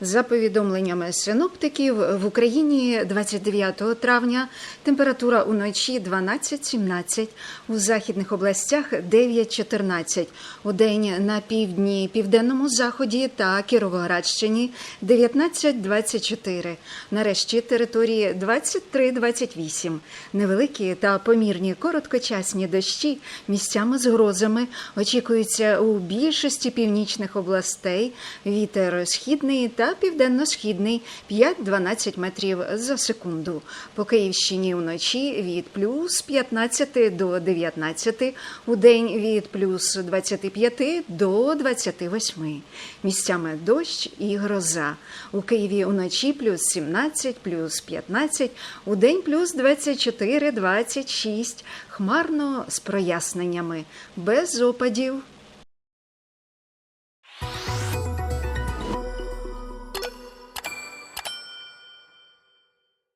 За повідомленнями синоптиків, в Україні 29 травня температура уночі 12-17, у західних областях 9-14, у день на півдні, південному заході та Кіровоградщині 19-24, нарешті території 23-28. Невеликі та помірні короткочасні дощі місцями з грозами очікуються у більшості північних областей. Вітер східний та південно-східний 5-12 метрів за секунду. По Київщині вночі від плюс 15 до 19, у день від плюс 25 до 28. Місцями дощ і гроза. У Києві вночі плюс 17, плюс 15, у день плюс 24, 26, хмарно з проясненнями, без опадів.